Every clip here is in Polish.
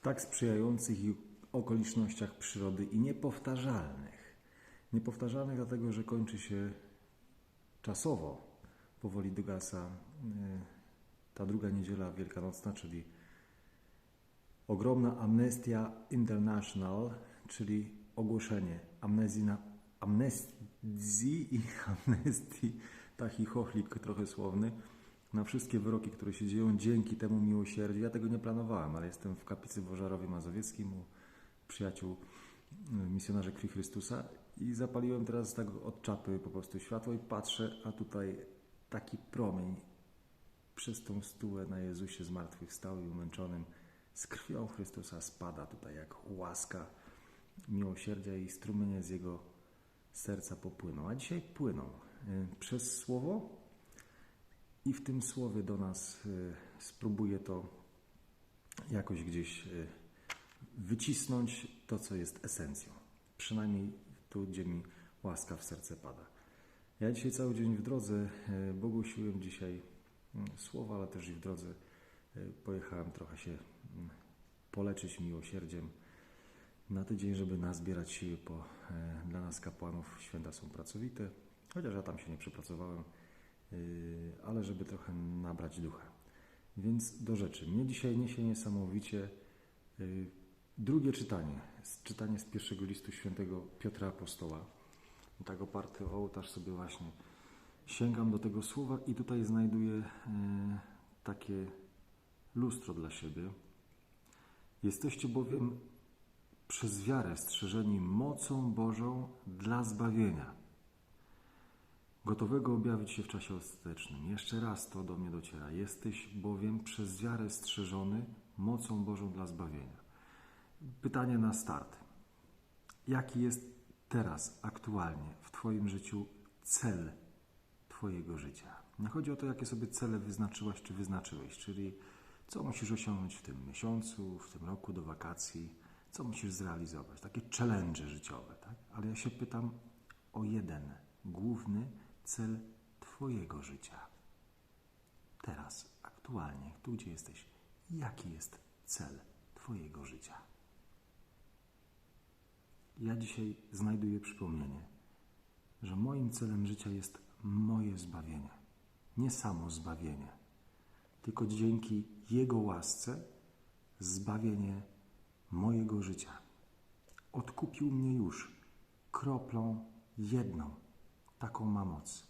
w tak sprzyjających okolicznościach przyrody i niepowtarzalnych. Niepowtarzalnych dlatego, że kończy się czasowo, powoli dogasa y, ta druga niedziela wielkanocna, czyli ogromna Amnestia International, czyli ogłoszenie amnezji, na, i amnestii, taki chochlik trochę słowny, na wszystkie wyroki, które się dzieją dzięki temu miłosierdziu. Ja tego nie planowałem, ale jestem w kaplicy w Ożarowie Mazowieckim u przyjaciół y, misjonarzy Krwi Chrystusa i zapaliłem teraz tak od czapy po prostu światło i patrzę, a tutaj taki promień przez tą stułę na Jezusie zmartwychwstałym i umęczonym z krwią Chrystusa spada tutaj jak łaska miłosierdzia i strumienie z Jego serca popłyną. A dzisiaj płyną y, przez Słowo i w tym Słowie do nas y, spróbuję to jakoś gdzieś y, wycisnąć to, co jest esencją. Przynajmniej tu, gdzie mi łaska w serce pada. Ja dzisiaj cały dzień w drodze, bo głosiłem dzisiaj mm, słowa, ale też i w drodze pojechałem trochę się mm, poleczyć miłosierdziem na tydzień, żeby nazbierać siły, bo dla nas kapłanów święta są pracowite, chociaż ja tam się nie przepracowałem, ale żeby trochę nabrać ducha. Więc do rzeczy. Mnie dzisiaj niesie niesamowicie e, drugie czytanie, czytanie z pierwszego listu świętego Piotra Apostoła. Tak oparty o ołtarz sobie właśnie sięgam do tego słowa i tutaj znajduję takie lustro dla siebie. Jesteście bowiem przez wiarę strzeżeni mocą Bożą dla zbawienia, gotowego objawić się w czasie ostatecznym. Jeszcze raz to do mnie dociera. Jesteś bowiem przez wiarę strzeżony mocą Bożą dla zbawienia. Pytanie na start. Jaki jest teraz, aktualnie w Twoim życiu cel Twojego życia? Nie chodzi o to, jakie sobie cele wyznaczyłaś czy wyznaczyłeś, czyli co musisz osiągnąć w tym miesiącu, w tym roku do wakacji, co musisz zrealizować, takie challenge życiowe, tak? Ale ja się pytam o jeden główny cel Twojego życia. Teraz, aktualnie, tu gdzie jesteś, jaki jest cel Twojego życia? Ja dzisiaj znajduję przypomnienie, że moim celem życia jest moje zbawienie. Nie samo zbawienie, tylko dzięki Jego łasce zbawienie mojego życia. Odkupił mnie już kroplą jedną. Taką ma moc,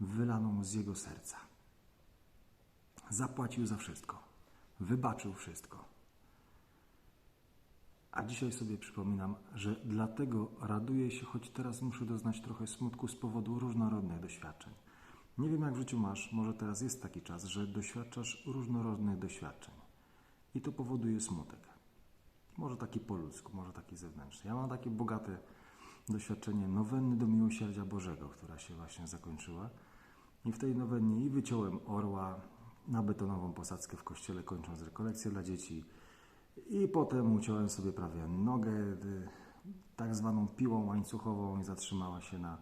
wylaną z Jego serca. Zapłacił za wszystko, wybaczył wszystko. A dzisiaj sobie przypominam, że dlatego raduję się, choć teraz muszę doznać trochę smutku z powodu różnorodnych doświadczeń. Nie wiem, jak w życiu masz, może teraz jest taki czas, że doświadczasz różnorodnych doświadczeń. I to powoduje smutek. Może taki po ludzku, może taki zewnętrzny. Ja mam takie bogate doświadczenie nowenny do miłosierdzia Bożego, która się właśnie zakończyła. I w tej nowennie i wyciąłem orła na betonową posadzkę w kościele, kończąc rekolekcję dla dzieci. I potem uciąłem sobie prawie nogę y, tak zwaną piłą łańcuchową i zatrzymała się na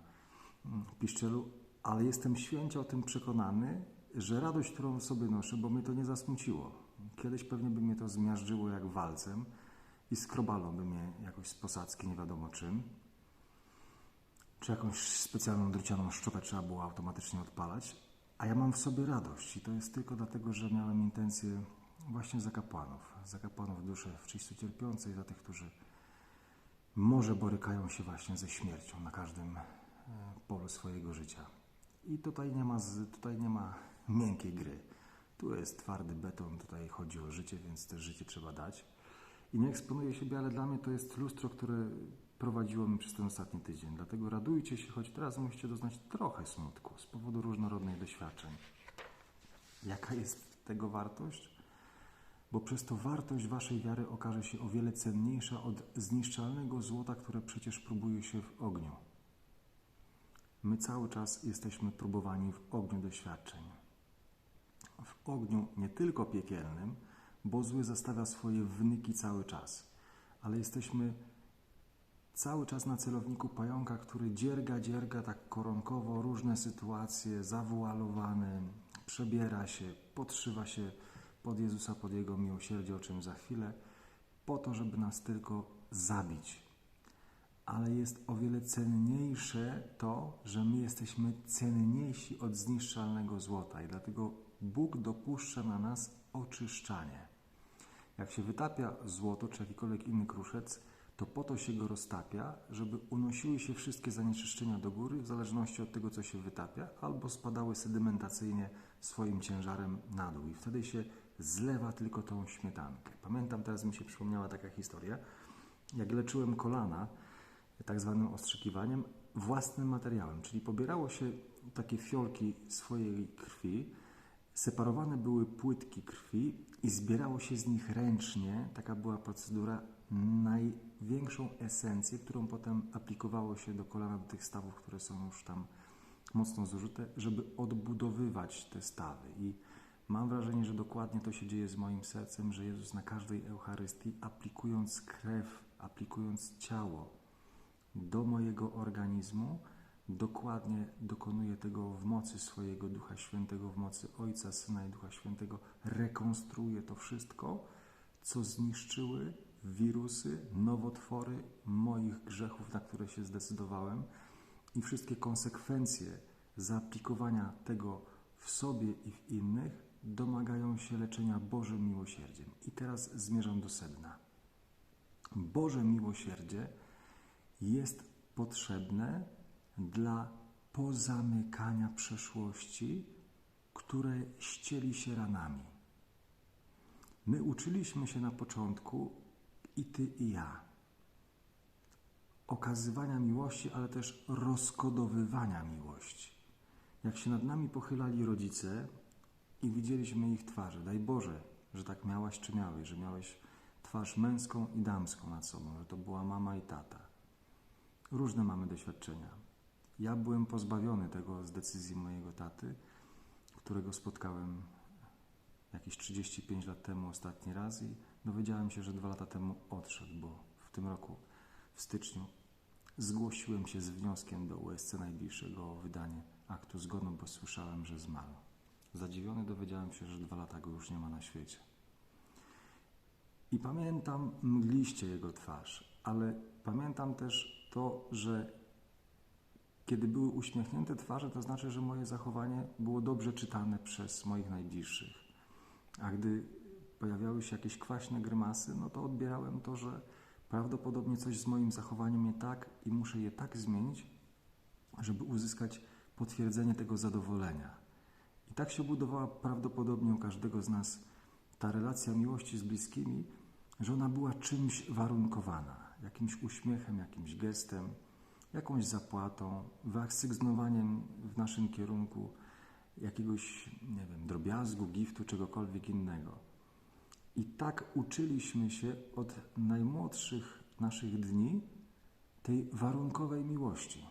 mm, piszczelu. Ale jestem święcie o tym przekonany, że radość, którą sobie noszę, bo mnie to nie zasmuciło. Kiedyś pewnie by mnie to zmiażdżyło jak walcem, i skrobaląby mnie jakoś z posadzki, nie wiadomo czym. Czy jakąś specjalną drucianą szczotę trzeba było automatycznie odpalać. A ja mam w sobie radość i to jest tylko dlatego, że miałem intencję właśnie za kapłanów. Za kapłanów duszy w czyściu cierpiącej, za tych, którzy może borykają się właśnie ze śmiercią na każdym e, polu swojego życia. I tutaj nie ma, tutaj nie ma miękkiej gry. Tu jest twardy beton, tutaj chodzi o życie, więc też życie trzeba dać i nie eksponuję siebie, ale dla mnie to jest lustro, które prowadziło mnie przez ten ostatni tydzień. Dlatego radujcie się, choć teraz musicie doznać trochę smutku z powodu różnorodnych doświadczeń. Jaka jest tego wartość? Bo przez to wartość waszej wiary okaże się o wiele cenniejsza od zniszczalnego złota, które przecież próbuje się w ogniu. My cały czas jesteśmy próbowani w ogniu doświadczeń. W ogniu nie tylko piekielnym, bo zły zostawia swoje wnyki cały czas. Ale jesteśmy cały czas na celowniku pająka, który dzierga, dzierga tak koronkowo różne sytuacje, zawoalowany, przebiera się, podszywa się pod Jezusa, pod Jego miłosierdzie, o czym za chwilę. po to, żeby nas tylko zabić. Ale jest o wiele cenniejsze to, że my jesteśmy cenniejsi od zniszczalnego złota i dlatego Bóg dopuszcza na nas oczyszczanie. Jak się wytapia złoto czy jakikolwiek inny kruszec, to po to się go roztapia, żeby unosiły się wszystkie zanieczyszczenia do góry, w zależności od tego, co się wytapia, albo spadały sedymentacyjnie swoim ciężarem na dół. I wtedy się zlewa tylko tą śmietankę. Pamiętam, teraz mi się przypomniała taka historia, jak leczyłem kolana tak zwanym ostrzykiwaniem własnym materiałem, czyli pobierało się takie fiolki swojej krwi, separowane były płytki krwi i zbierało się z nich ręcznie, taka była procedura, największą esencję, którą potem aplikowało się do kolana, do tych stawów, które są już tam mocno zużyte, żeby odbudowywać te stawy. I mam wrażenie, że dokładnie to się dzieje z moim sercem, że Jezus na każdej Eucharystii, aplikując krew, aplikując ciało do mojego organizmu, dokładnie dokonuje tego w mocy swojego Ducha Świętego, w mocy Ojca, Syna i Ducha Świętego, rekonstruuje to wszystko, co zniszczyły wirusy, nowotwory moich grzechów, na które się zdecydowałem i wszystkie konsekwencje zaaplikowania tego w sobie i w innych domagają się leczenia Bożym miłosierdziem. I teraz zmierzam do sedna. Boże miłosierdzie jest potrzebne dla pozamykania przeszłości, które ścieli się ranami. My uczyliśmy się na początku, i ty, i ja, okazywania miłości, ale też rozkodowywania miłości. Jak się nad nami pochylali rodzice i widzieliśmy ich twarze, daj Boże, że tak miałaś czy miałeś, że miałeś twarz męską i damską nad sobą, że to była mama i tata. Różne mamy doświadczenia. Ja byłem pozbawiony tego z decyzji mojego taty, którego spotkałem jakieś 35 lat temu ostatni raz i dowiedziałem się, że dwa lata temu odszedł, bo w tym roku, w styczniu, zgłosiłem się z wnioskiem do USC najbliższego o wydanie aktu zgonu, bo słyszałem, że zmarł. Zadziwiony dowiedziałem się, że dwa lata go już nie ma na świecie. I pamiętam mgliście jego twarz, ale pamiętam też to, że kiedy były uśmiechnięte twarze, to znaczy, że moje zachowanie było dobrze czytane przez moich najbliższych. A gdy pojawiały się jakieś kwaśne grymasy, no to odbierałem to, że prawdopodobnie coś z moim zachowaniem nie tak i muszę je tak zmienić, żeby uzyskać potwierdzenie tego zadowolenia. I tak się budowała prawdopodobnie u każdego z nas ta relacja miłości z bliskimi, że ona była czymś warunkowana, jakimś uśmiechem, jakimś gestem, jakąś zapłatą, wyaksygnowaniem w naszym kierunku jakiegoś, nie wiem, drobiazgu, giftu, czegokolwiek innego. I tak uczyliśmy się od najmłodszych naszych dni tej warunkowej miłości.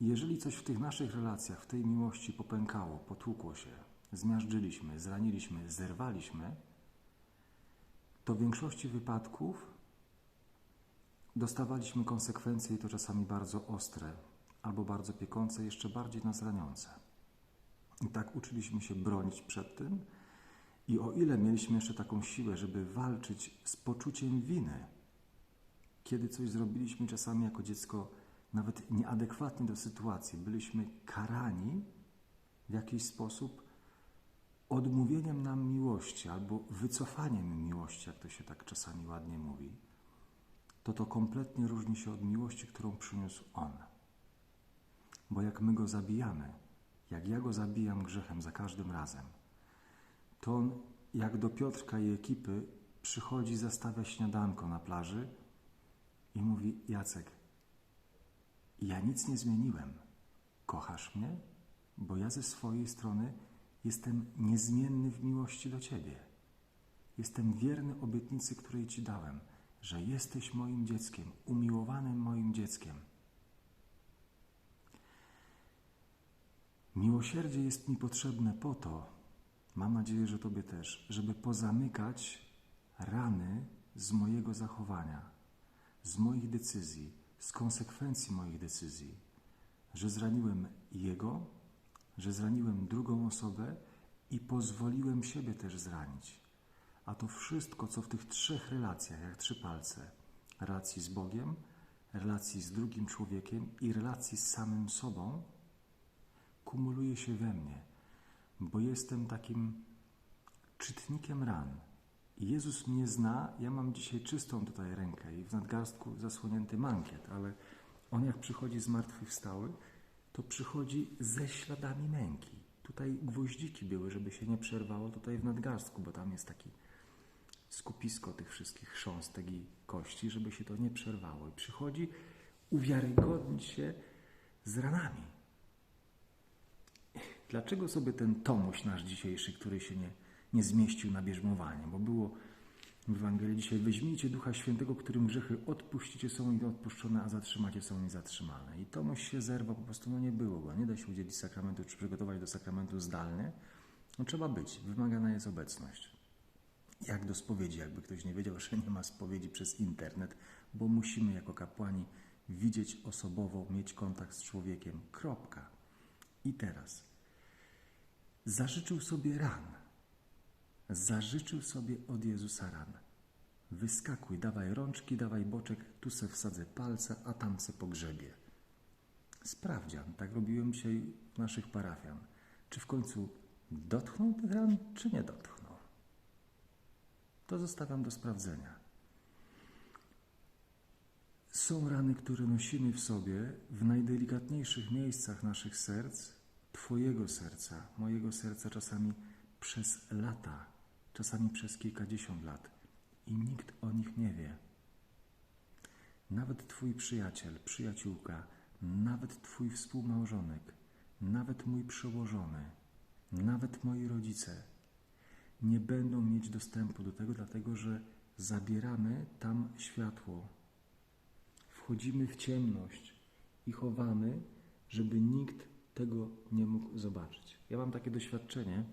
I jeżeli coś w tych naszych relacjach, w tej miłości popękało, potłukło się, zmiażdżyliśmy, zraniliśmy, zerwaliśmy, to w większości wypadków dostawaliśmy konsekwencje i to czasami bardzo ostre, albo bardzo piekące, jeszcze bardziej nas raniące. I tak uczyliśmy się bronić przed tym, i o ile mieliśmy jeszcze taką siłę, żeby walczyć z poczuciem winy, kiedy coś zrobiliśmy czasami jako dziecko nawet nieadekwatnie do sytuacji, byliśmy karani w jakiś sposób odmówieniem nam miłości albo wycofaniem miłości, jak to się tak czasami ładnie mówi, to to kompletnie różni się od miłości, którą przyniósł On. Bo jak my go zabijamy, jak ja go zabijam grzechem za każdym razem, to on, jak do Piotrka i ekipy, przychodzi, zastawia śniadanko na plaży i mówi: Jacek, ja nic nie zmieniłem. Kochasz mnie? Bo ja ze swojej strony jestem niezmienny w miłości do Ciebie. Jestem wierny obietnicy, której Ci dałem, że jesteś moim dzieckiem, umiłowanym moim dzieckiem. Miłosierdzie jest mi potrzebne po to, mam nadzieję, że Tobie też, żeby pozamykać rany z mojego zachowania, z moich decyzji, z konsekwencji moich decyzji, że zraniłem Jego, że zraniłem drugą osobę i pozwoliłem siebie też zranić. A to wszystko, co w tych trzech relacjach, jak trzy palce, relacji z Bogiem, relacji z drugim człowiekiem i relacji z samym sobą, kumuluje się we mnie, bo jestem takim czytnikiem ran. Jezus mnie zna, ja mam dzisiaj czystą tutaj rękę i w nadgarstku zasłonięty mankiet, ale On jak przychodzi zmartwychwstały, to przychodzi ze śladami męki. Tutaj gwoździki były, żeby się nie przerwało tutaj w nadgarstku, bo tam jest taki skupisko tych wszystkich chrząstek i kości, żeby się to nie przerwało. I przychodzi uwiarygodnić się z ranami. Dlaczego sobie ten Tomuś nasz dzisiejszy, który się nie, nie zmieścił na bierzmowanie? Bo było w Ewangelii dzisiaj, weźmijcie Ducha Świętego, którym grzechy odpuścicie są i odpuszczone, a zatrzymacie są niezatrzymane. I Tomuś się zerwał, po prostu no nie było go. Nie da się udzielić sakramentu, czy przygotować do sakramentu zdalnie. No trzeba być, wymagana jest obecność. Jak do spowiedzi, jakby ktoś nie wiedział, że nie ma spowiedzi przez internet, bo musimy jako kapłani widzieć osobowo, mieć kontakt z człowiekiem. Kropka. I teraz zażyczył sobie ran. Zażyczył sobie od Jezusa ran. Wyskakuj, dawaj rączki, dawaj boczek, tu se wsadzę palce, a tam se pogrzebie. Sprawdzian, tak robiłem dzisiaj w naszych parafian. Czy w końcu dotknął tych ran, czy nie dotknął? To zostawiam do sprawdzenia. Są rany, które nosimy w sobie w najdelikatniejszych miejscach naszych serc, Twojego serca, mojego serca, czasami przez lata, czasami przez kilkadziesiąt lat i nikt o nich nie wie. Nawet Twój przyjaciel, przyjaciółka, nawet Twój współmałżonek, nawet mój przełożony, nawet moi rodzice nie będą mieć dostępu do tego, dlatego że zabieramy tam światło. Wchodzimy w ciemność i chowamy, żeby nikt tego nie mógł zobaczyć. Ja mam takie doświadczenie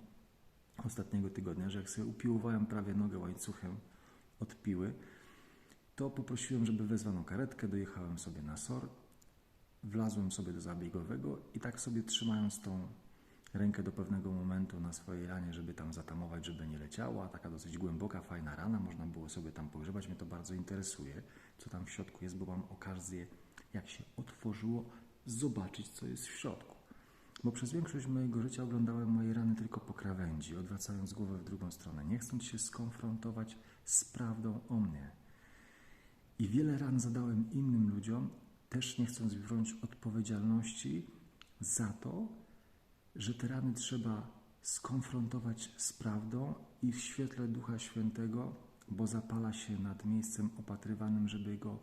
ostatniego tygodnia, że jak sobie upiłowałem prawie nogę łańcuchem od piły, to poprosiłem, żeby wezwano karetkę, dojechałem sobie na SOR, wlazłem sobie do zabiegowego i tak sobie trzymając tą rękę do pewnego momentu na swojej ranie, żeby tam zatamować, żeby nie leciała. Taka dosyć głęboka, fajna rana, można było sobie tam pogrzebać. Mnie to bardzo interesuje, co tam w środku jest, bo mam okazję, jak się otworzyło, zobaczyć, co jest w środku. Bo przez większość mojego życia oglądałem moje rany tylko po krawędzi, odwracając głowę w drugą stronę, nie chcąc się skonfrontować z prawdą o mnie. I wiele ran zadałem innym ludziom, też nie chcąc wziąć odpowiedzialności za to, że te rany trzeba skonfrontować z prawdą i w świetle Ducha Świętego, bo zapala się nad miejscem opatrywanym, żeby go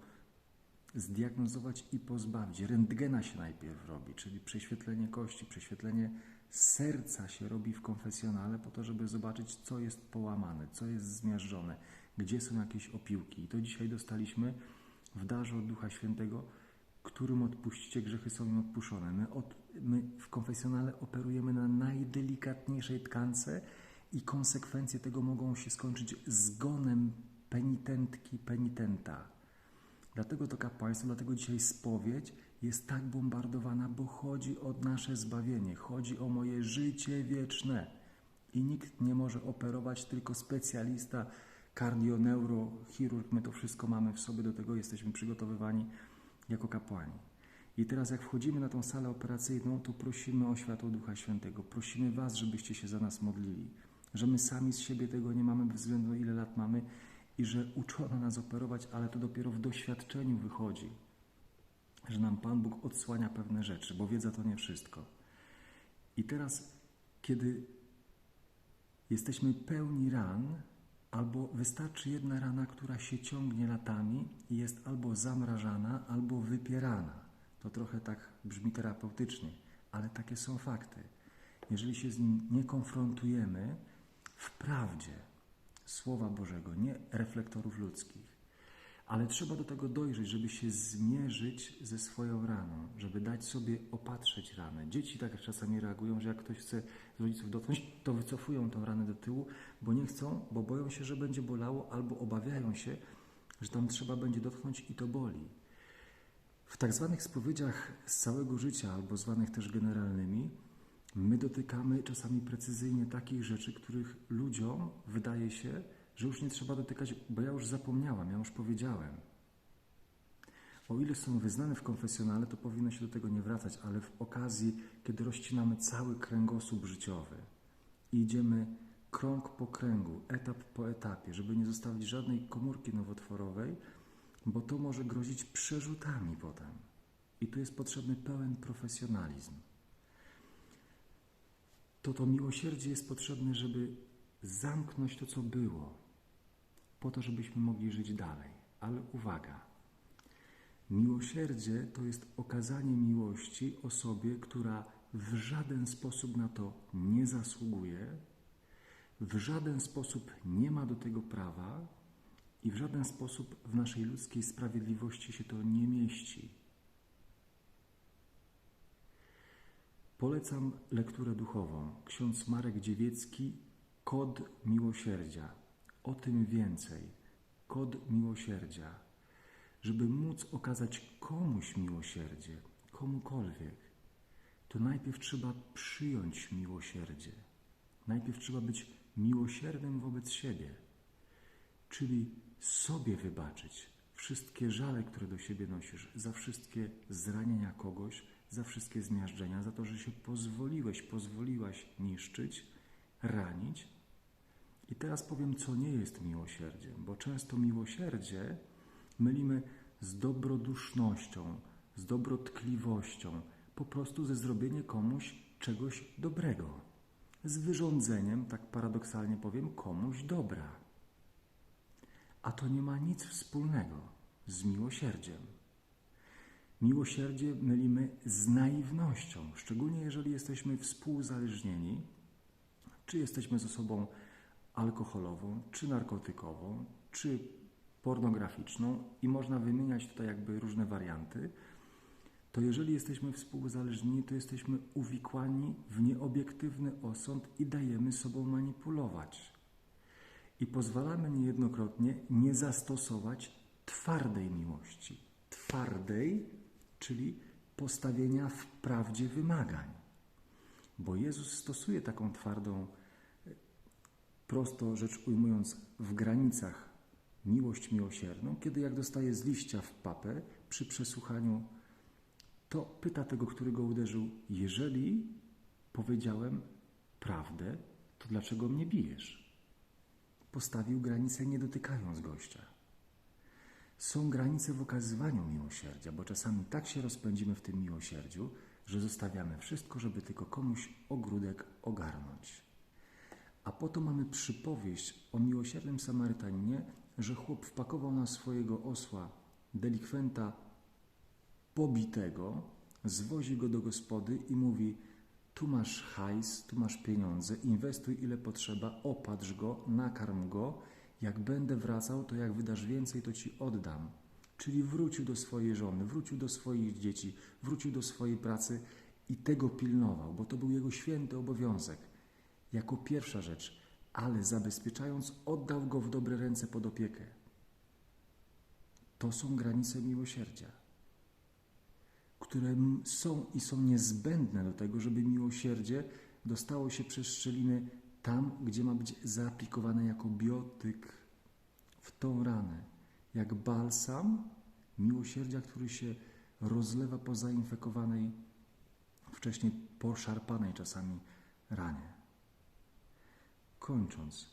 zdiagnozować i pozbawić. Rentgena się najpierw robi, czyli prześwietlenie kości, prześwietlenie serca się robi w konfesjonale po to, żeby zobaczyć, co jest połamane, co jest zmiażdżone, gdzie są jakieś opiłki. I to dzisiaj dostaliśmy w darze od Ducha Świętego, którym odpuścicie, grzechy są im odpuszczone. My, od, my w konfesjonale operujemy na najdelikatniejszej tkance i konsekwencje tego mogą się skończyć zgonem penitentki, penitenta. Dlatego to kapłaństwo, dlatego dzisiaj spowiedź jest tak bombardowana, bo chodzi o nasze zbawienie, chodzi o moje życie wieczne. I nikt nie może operować, tylko specjalista, kardioneurochirurg. My to wszystko mamy w sobie, do tego jesteśmy przygotowywani jako kapłani. I teraz, jak wchodzimy na tą salę operacyjną, to prosimy o światło Ducha Świętego. Prosimy Was, żebyście się za nas modlili. Że my sami z siebie tego nie mamy, bez względu na ile lat mamy, i że uczono nas operować, ale to dopiero w doświadczeniu wychodzi, że nam Pan Bóg odsłania pewne rzeczy, bo wiedza to nie wszystko. I teraz, kiedy jesteśmy pełni ran, albo wystarczy jedna rana, która się ciągnie latami i jest albo zamrażana, albo wypierana. To trochę tak brzmi terapeutycznie, ale takie są fakty. Jeżeli się z nim nie konfrontujemy w prawdzie, Słowa Bożego, nie reflektorów ludzkich. Ale trzeba do tego dojrzeć, żeby się zmierzyć ze swoją raną, żeby dać sobie opatrzeć ranę. Dzieci tak czasami reagują, że jak ktoś chce z rodziców dotknąć, to wycofują tą ranę do tyłu, bo nie chcą, bo boją się, że będzie bolało, albo obawiają się, że tam trzeba będzie dotknąć i to boli. W tak zwanych spowiedziach z całego życia, albo zwanych też generalnymi, My dotykamy czasami precyzyjnie takich rzeczy, których ludziom wydaje się, że już nie trzeba dotykać, bo ja już zapomniałam, ja już powiedziałem. O ile są wyznane w konfesjonale, to powinno się do tego nie wracać, ale w okazji, kiedy rozcinamy cały kręgosłup życiowy i idziemy krąg po kręgu, etap po etapie, żeby nie zostawić żadnej komórki nowotworowej, bo to może grozić przerzutami potem. I tu jest potrzebny pełen profesjonalizm. To to miłosierdzie jest potrzebne, żeby zamknąć to, co było, po to, żebyśmy mogli żyć dalej. Ale uwaga, miłosierdzie to jest okazanie miłości osobie, która w żaden sposób na to nie zasługuje, w żaden sposób nie ma do tego prawa i w żaden sposób w naszej ludzkiej sprawiedliwości się to nie mieści. Polecam lekturę duchową. Ksiądz Marek Dziewiecki, Kod Miłosierdzia. O tym więcej. Kod Miłosierdzia. Żeby móc okazać komuś miłosierdzie, komukolwiek, to najpierw trzeba przyjąć miłosierdzie. Najpierw trzeba być miłosiernym wobec siebie, czyli sobie wybaczyć wszystkie żale, które do siebie nosisz, za wszystkie zranienia kogoś, za wszystkie zmiażdżenia, za to, że się pozwoliłeś, pozwoliłaś niszczyć, ranić. I teraz powiem, co nie jest miłosierdziem, bo często miłosierdzie mylimy z dobrodusznością, z dobrotkliwością, po prostu ze zrobienie komuś czegoś dobrego, z wyrządzeniem, tak paradoksalnie powiem, komuś dobra. A to nie ma nic wspólnego z miłosierdziem. Miłosierdzie mylimy z naiwnością, szczególnie jeżeli jesteśmy współzależnieni, czy jesteśmy z osobą alkoholową, czy narkotykową, czy pornograficzną i można wymieniać tutaj jakby różne warianty, to jeżeli jesteśmy współzależnieni, to jesteśmy uwikłani w nieobiektywny osąd i dajemy sobą manipulować. I pozwalamy niejednokrotnie nie zastosować twardej miłości. Twardej, czyli postawienia w prawdzie wymagań. Bo Jezus stosuje taką twardą, prosto rzecz ujmując, w granicach miłość miłosierną, kiedy jak dostaje z liścia w papę przy przesłuchaniu, to pyta tego, który go uderzył, jeżeli powiedziałem prawdę, to dlaczego mnie bijesz? Postawił granicę nie dotykając gościa. Są granice w okazywaniu miłosierdzia, bo czasami tak się rozpędzimy w tym miłosierdziu, że zostawiamy wszystko, żeby tylko komuś ogródek ogarnąć. A po to mamy przypowieść o miłosiernym Samarytaninie, że chłop wpakował na swojego osła delikwenta pobitego, zwozi go do gospody i mówi: Tu masz hajs, tu masz pieniądze, inwestuj ile potrzeba, opatrz go, nakarm go. Jak będę wracał, to jak wydasz więcej, to ci oddam. Czyli wrócił do swojej żony, wrócił do swoich dzieci, wrócił do swojej pracy i tego pilnował, bo to był jego święty obowiązek. Jako pierwsza rzecz, ale zabezpieczając, oddał go w dobre ręce pod opiekę. To są granice miłosierdzia, które są i są niezbędne do tego, żeby miłosierdzie dostało się przez szczeliny tam, gdzie ma być zaaplikowane jako biotyk w tą ranę, jak balsam miłosierdzia, który się rozlewa po zainfekowanej, wcześniej poszarpanej czasami ranie. Kończąc,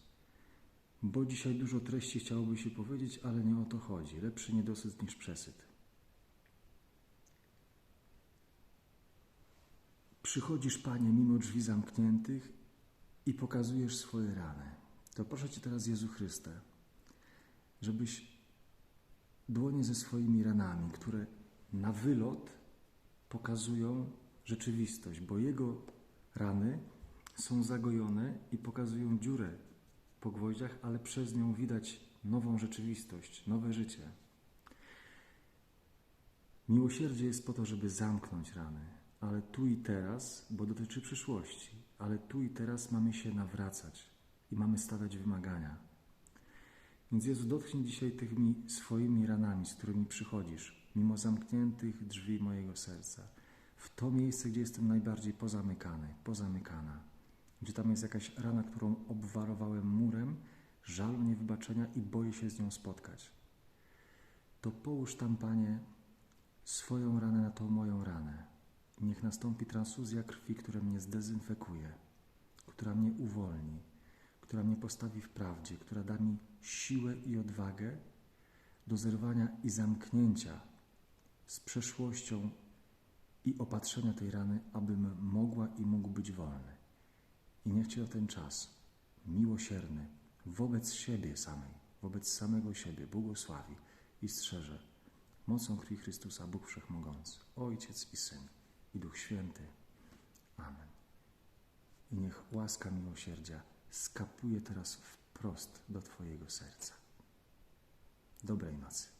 bo dzisiaj dużo treści chciałoby się powiedzieć, ale nie o to chodzi. Lepszy niedosyt niż przesyt. Przychodzisz, Panie, mimo drzwi zamkniętych i pokazujesz swoje rany. To proszę Cię teraz, Jezu Chryste, żebyś dłonie ze swoimi ranami, które na wylot pokazują rzeczywistość, bo Jego rany są zagojone i pokazują dziurę po gwoździach, ale przez nią widać nową rzeczywistość, nowe życie. Miłosierdzie jest po to, żeby zamknąć rany, ale tu i teraz, bo dotyczy przyszłości, ale tu i teraz mamy się nawracać i mamy stawiać wymagania. Więc Jezu, dotknij dzisiaj tymi swoimi ranami, z którymi przychodzisz, mimo zamkniętych drzwi mojego serca, w to miejsce, gdzie jestem najbardziej pozamykany, pozamykana gdzie tam jest jakaś rana, którą obwarowałem murem, żalu niewybaczenia i boję się z nią spotkać, to połóż tam, Panie, swoją ranę na tą moją ranę. Niech nastąpi transfuzja krwi, która mnie zdezynfekuje, która mnie uwolni, która mnie postawi w prawdzie, która da mi siłę i odwagę do zerwania i zamknięcia z przeszłością i opatrzenia tej rany, abym mogła i mógł być wolny. I niech Cię na ten czas, miłosierny, wobec siebie samej, wobec samego siebie, błogosławi i strzeże mocą krwi Chrystusa, Bóg Wszechmogący, Ojciec i Syn i Duch Święty. Amen. I niech łaska miłosierdzia skapuje teraz wprost do Twojego serca. Dobrej nocy.